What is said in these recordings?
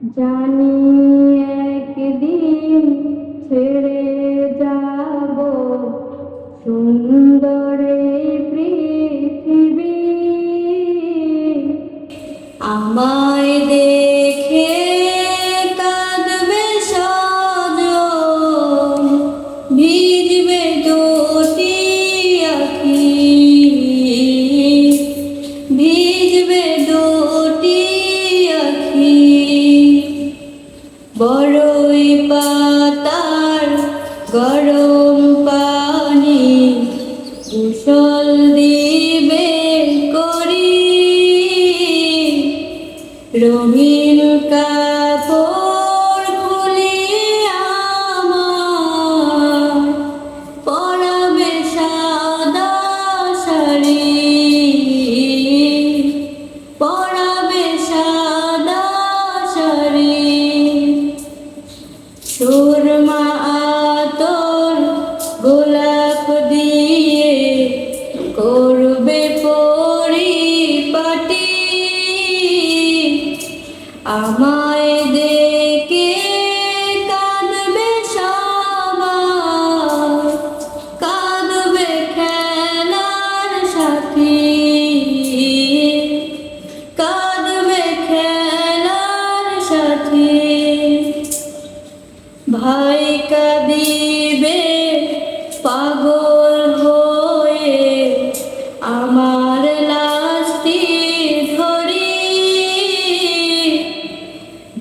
জানি একদিন ছেড়ে যাব সুন্দর পৃথিবী। আমায় বড়ই পাতার গরম পানি কুশল দিবে করি। রঙিন কাপড় আমায় দেখে কাঁদবে সবাই। কাঁদবে খেলার সাথী। কাঁদবে খেলার সাথী। ভাই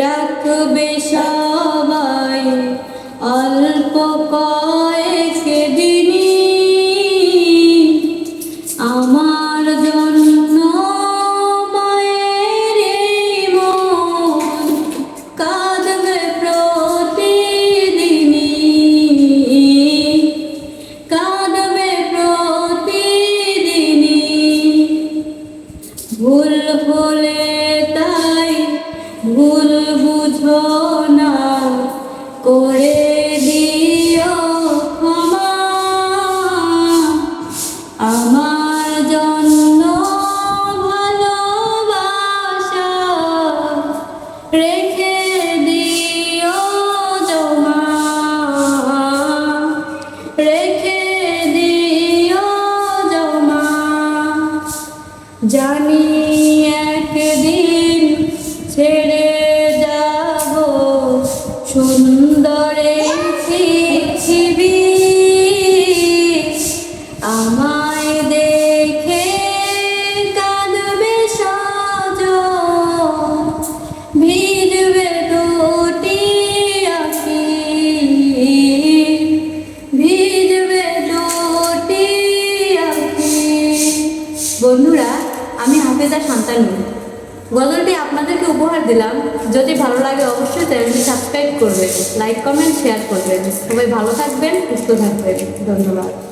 রাখবে সবাই। অল্প কয়েক জানি একদিন ছেড়ে যাব সুন্দরে পৃথিবী। আমায় দেখে আমি সন্তান গজলটি আপনাদেরকে উপহার দিলাম। যদি ভালো লাগে অবশ্যই চ্যানেলটি সাবস্ক্রাইব করবেন, লাইক, কমেন্ট, শেয়ার করবেন। সবাই ভালো থাকবেন, সুস্থ থাকবেন। ধন্যবাদ।